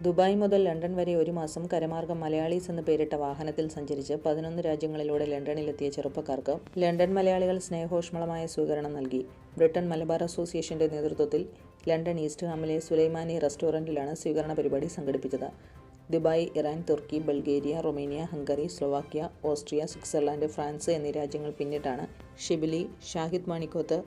Dubai മുതൽ London വരെ ഒരു മാസം കരമാർഗം മലയാളീസ് എന്ന് പേരിട്ട വാഹനത്തിൽ സഞ്ചരിച്ച് പതിനൊന്ന് രാജ്യങ്ങളിലൂടെ ലണ്ടനിലെത്തിയ ചെറുപ്പക്കാർക്ക് ലണ്ടൻ മലയാളികൾ സ്നേഹോഷ്മളമായ സ്വീകരണം നൽകി. ബ്രിട്ടൻ മലബാർ അസോസിയേഷന്റെ നേതൃത്വത്തിൽ ലണ്ടൻ ഈസ്റ്റ് ഹാമിലെ സുലൈമാനി റെസ്റ്റോറന്റിലാണ് സ്വീകരണ പരിപാടി സംഘടിപ്പിച്ചത്. Dubai Iran Turkey Bulgaria Romania Hungary Slovakia Austria Switzerland France എന്നീ രാജ്യങ്ങൾ പിന്നിട്ടാണ് ഷിബിലി ഷാഹിദ് മാണിക്കോത്ത്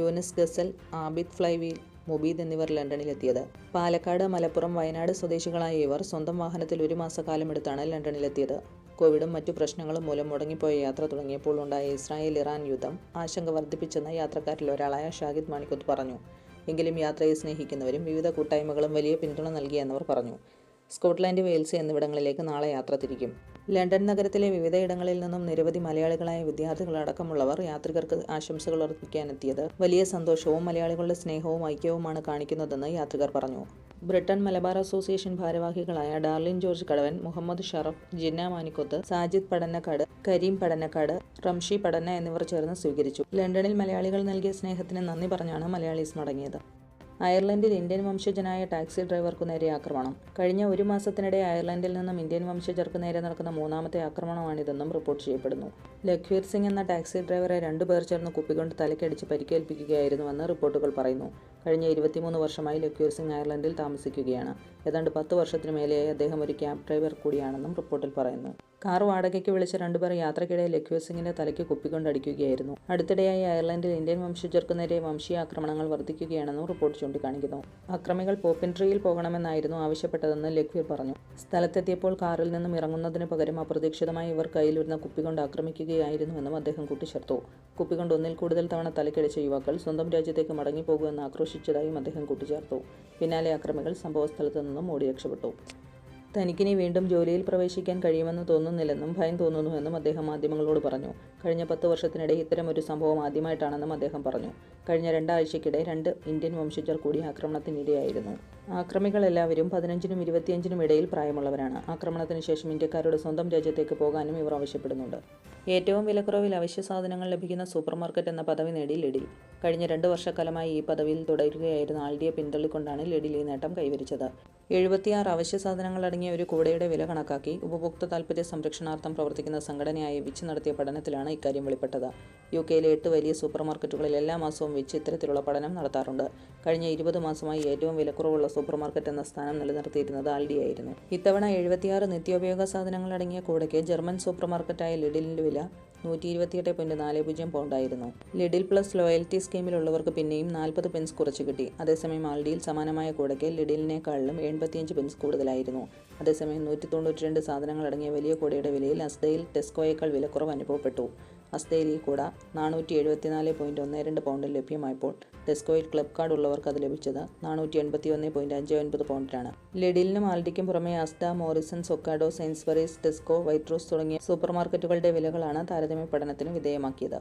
യോനസ് ഗസൽ ആബിദ് ഫ്ലൈവീൽ മുബീദ് എന്നിവർ ലണ്ടനിലെത്തിയത്. പാലക്കാട് മലപ്പുറം വയനാട് സ്വദേശികളായ ഇവർ സ്വന്തം വാഹനത്തിൽ ഒരു മാസക്കാലമെടുത്താണ് ലണ്ടനിലെത്തിയത്. കോവിഡും മറ്റു പ്രശ്നങ്ങളും മൂലം മുടങ്ങിപ്പോയ യാത്ര തുടങ്ങിയപ്പോൾ ഉണ്ടായ ഇസ്രായേൽ ഇറാൻ യുദ്ധം ആശങ്ക വർദ്ധിപ്പിച്ചെന്ന് യാത്രക്കാരിൽ ഒരാളായ ഷാഹിദ് മാണിക്കുത്ത് പറഞ്ഞു. എങ്കിലും യാത്രയെ സ്നേഹിക്കുന്നവരും വിവിധ കൂട്ടായ്മകളും വലിയ പിന്തുണ നൽകിയെന്നവർ പറഞ്ഞു. സ്കോട്ട്ലാൻഡ് വെയിൽസ് എന്നിവിടങ്ങളിലേക്ക് നാളെ യാത്ര തിരിക്കും. ലണ്ടൻ നഗരത്തിലെ വിവിധയിടങ്ങളിൽ നിന്നും നിരവധി മലയാളികളായ വിദ്യാർത്ഥികളടക്കമുള്ളവർ യാത്രികർക്ക് ആശംസകൾ അർപ്പിക്കാനെത്തിയത് വലിയ സന്തോഷവും മലയാളികളുടെ സ്നേഹവും ഐക്യവുമാണ് കാണിക്കുന്നതെന്ന് യാത്രികർ പറഞ്ഞു. ബ്രിട്ടൻ മലബാർ അസോസിയേഷൻ ഭാരവാഹികളായ ഡാർലിൻ ജോർജ് കടവൻ മുഹമ്മദ് ഷറഫ് ജിന്ന മാനിക്കൊത്ത് സാജിദ് പടന്നക്കാട് കരീം പടന്നക്കാട് റംഷി പടന്ന എന്നിവർ ചേർന്ന് സ്വീകരിച്ചു. ലണ്ടനിൽ മലയാളികൾ നൽകിയ സ്നേഹത്തിന് നന്ദി പറഞ്ഞാണ് മലയാളീസ് മടങ്ങിയത്. അയർലൻഡിൽ ഇന്ത്യൻ വംശജനായ ടാക്സി ഡ്രൈവർക്കു നേരെ ആക്രമണം. കഴിഞ്ഞ ഒരു മാസത്തിനിടെ അയർലൻഡിൽ നിന്നും ഇന്ത്യൻ വംശജർക്ക് നേരെ നടക്കുന്ന മൂന്നാമത്തെ ആക്രമണമാണിതെന്നും റിപ്പോർട്ട് ചെയ്യപ്പെടുന്നു. ലഖ്വീർ സിംഗ് എന്ന ടാക്സി ഡ്രൈവറെ രണ്ടുപേർ ചേർന്ന് കുപ്പികൊണ്ട് തലക്കടിച്ച് പരിക്കേൽപ്പിക്കുകയായിരുന്നുവെന്ന് റിപ്പോർട്ടുകൾ പറയുന്നു. കഴിഞ്ഞ ഇരുപത്തിമൂന്ന് വർഷമായി ലക്യൂർസിംഗ് സിംഗ് അയർലൻഡിൽ താമസിക്കുകയാണ്. ഏതാണ്ട് പത്ത് വർഷത്തിനു മേലെയായി അദ്ദേഹം ഒരു ക്യാബ് ഡ്രൈവർ കൂടിയാണെന്നും റിപ്പോർട്ടിൽ പറയുന്നു. കാർ വാടകയ്ക്ക് വിളിച്ച രണ്ടുപേർ യാത്രക്കിടെ ലക്യൂസിംഗിന്റെ സിംഗിന്റെ തലയ്ക്ക് കുപ്പിക്കൊണ്ടടിക്കുകയായിരുന്നു. അടുത്തിടെയായി അയർലൻഡിൽ ഇന്ത്യൻ വംശജർക്ക് നേരെ വംശീയ ആക്രമണങ്ങൾ വർദ്ധിക്കുകയാണെന്നും റിപ്പോർട്ട് ചൂണ്ടിക്കാണിക്കുന്നു. അക്രമികൾ പോപ്പിൻട്രിയിൽ പോകണമെന്നായിരുന്നു ആവശ്യപ്പെട്ടതെന്ന് ലഖ്വീർ പറഞ്ഞു. സ്ഥലത്തെത്തിയപ്പോൾ കാറിൽ നിന്നും ഇറങ്ങുന്നതിന് പകരം അപ്രതീക്ഷിതമായി ഇവർ കയ്യിലിരുന്ന കുപ്പികൊണ്ട് ആക്രമിക്കുകയായിരുന്നുവെന്നും അദ്ദേഹം കൂട്ടിച്ചേർത്തു. കുപ്പികൊണ്ട് ഒന്നിൽ കൂടുതൽ തവണ തലക്കടിച്ച യുവാക്കൾ സ്വന്തം രാജ്യത്തേക്ക് മടങ്ങിപ്പോകുമെന്ന് ആക്രോശിച്ചതായും അദ്ദേഹം കൂട്ടിച്ചേർത്തു. പിന്നാലെ അക്രമികൾ സംഭവസ്ഥലത്ത് നിന്നും ഓടി രക്ഷപ്പെട്ടു. തനിക്കിനി വീണ്ടും ജോലിയിൽ പ്രവേശിക്കാൻ കഴിയുമെന്ന് തോന്നുന്നില്ലെന്നും ഭയം തോന്നുന്നുവെന്നും അദ്ദേഹം മാധ്യമങ്ങളോട് പറഞ്ഞു. കഴിഞ്ഞ പത്ത് വർഷത്തിനിടെ ഇത്തരം ഒരു സംഭവം ആദ്യമായിട്ടാണെന്നും അദ്ദേഹം പറഞ്ഞു. കഴിഞ്ഞ രണ്ടാഴ്ചയ്ക്കിടെ രണ്ട് ഇന്ത്യൻ വംശജർ കൂടി ആക്രമണത്തിനിരയായിരുന്നു. ആക്രമികൾ എല്ലാവരും പതിനഞ്ചിനും ഇരുപത്തിയഞ്ചിനും ഇടയിൽ പ്രായമുള്ളവരാണ്. ആക്രമണത്തിന് ശേഷം ഇന്ത്യക്കാരുടെ സ്വന്തം രാജ്യത്തേക്ക് പോകാനും ഇവർ ആവശ്യപ്പെടുന്നുണ്ട്. ഏറ്റവും വിലക്കുറവിൽ അവശ്യ സാധനങ്ങൾ ലഭിക്കുന്ന സൂപ്പർമാർക്കറ്റ് എന്ന പദവി നേടി ലിഡിൽ കഴിഞ്ഞ രണ്ട് വർഷക്കാലമായി ഈ പദവിയിൽ തുടരുകയായിരുന്ന ആൾഡിയെ പിന്തള്ളിക്കൊണ്ടാണ് ലിഡിൽ ഈ നേട്ടം കൈവരിച്ചത്. എഴുപത്തിയാറ് അവശ്യ സാധനങ്ങൾ അടങ്ങിയ ഒരു കൂടയുടെ വില കണക്കാക്കി ഉപഭോക്തൃ താൽപര്യ സംരക്ഷണാർത്ഥം പ്രവർത്തിക്കുന്ന സംഘടനയായ വിച്ച് നടത്തിയ പഠനത്തിലാണ് ഇക്കാര്യം വെളിപ്പെട്ടത്. യു കെയിലെ എട്ട് വലിയ സൂപ്പർ മാർക്കറ്റുകളിൽ എല്ലാ മാസവും വെച്ച് ഇത്തരത്തിലുള്ള പഠനം നടത്താറുണ്ട്. കഴിഞ്ഞ ഇരുപത് മാസമായി ഏറ്റവും വിലക്കുറവുള്ള സൂപ്പർ മാർക്കറ്റ് എന്ന സ്ഥാനം നിലനിർത്തിയിരുന്നത് ആൽഡിയായിരുന്നു ഇത്തവണ എഴുപത്തിയാറ് നിത്യോപയോഗ സാധനങ്ങൾ അടങ്ങിയ കൂടയ്ക്ക് ജർമ്മൻ സൂപ്പർ മാർക്കറ്റായ ലിഡിലിന്റെ വില നൂറ്റി ഇരുപത്തിയെട്ട് പോയിന്റ് നാല് പൂജ്യം പൗണ്ടായിരുന്നു. ലിഡിൽ പ്ലസ് ലോയൽറ്റി സ്കീമിലുള്ളവർക്ക് പിന്നെയും നാൽപ്പത് പെൻസ് കുറച്ച് കിട്ടി. അതേസമയം ആൾഡിയിൽ സമാനമായ കൂടയ്ക്ക് ലിഡിലിനേക്കാളിലും എൺപത്തിയഞ്ച് പെൻസ് കൂടുതലായിരുന്നു. അതേസമയം നൂറ്റി തൊണ്ണൂറ്റി സാധനങ്ങൾ അടങ്ങിയ വലിയ കൂടയുടെ വിലയിൽ അസ്തയിൽ ടെസ്കോയേക്കാൾ വിലക്കുറവ് അനുഭവപ്പെട്ടു. അസ്തയിൽ കൂടെ നാനൂറ്റി എഴുപത്തിനാല് പോയിന്റ് ഒന്ന് രണ്ട് പൗണ്ടിൽ ലഭ്യമായപ്പോൾ ടെസ്കോയിൽ ക്ലബ് കാർഡ് ഉള്ളവർക്ക് അത് ലഭിച്ചത് നാനൂറ്റി എൺപത്തി ഒന്ന് പോയിന്റ് അഞ്ച് ഒൻപത് പൗണ്ടിലാണ് ലിഡിലിനും ആൽഡിക്കും പുറമെ അസ്ത മോറിസൺ സൊക്കാഡോ സെയിൻസ്ബറീസ് ടെസ്കോ വൈറ്റ്രോസ് തുടങ്ങിയ സൂപ്പർ മാർക്കറ്റുകളുടെ വിലകളാണ് താരതമ്യ പഠനത്തിന് വിധേയമാക്കിയത്.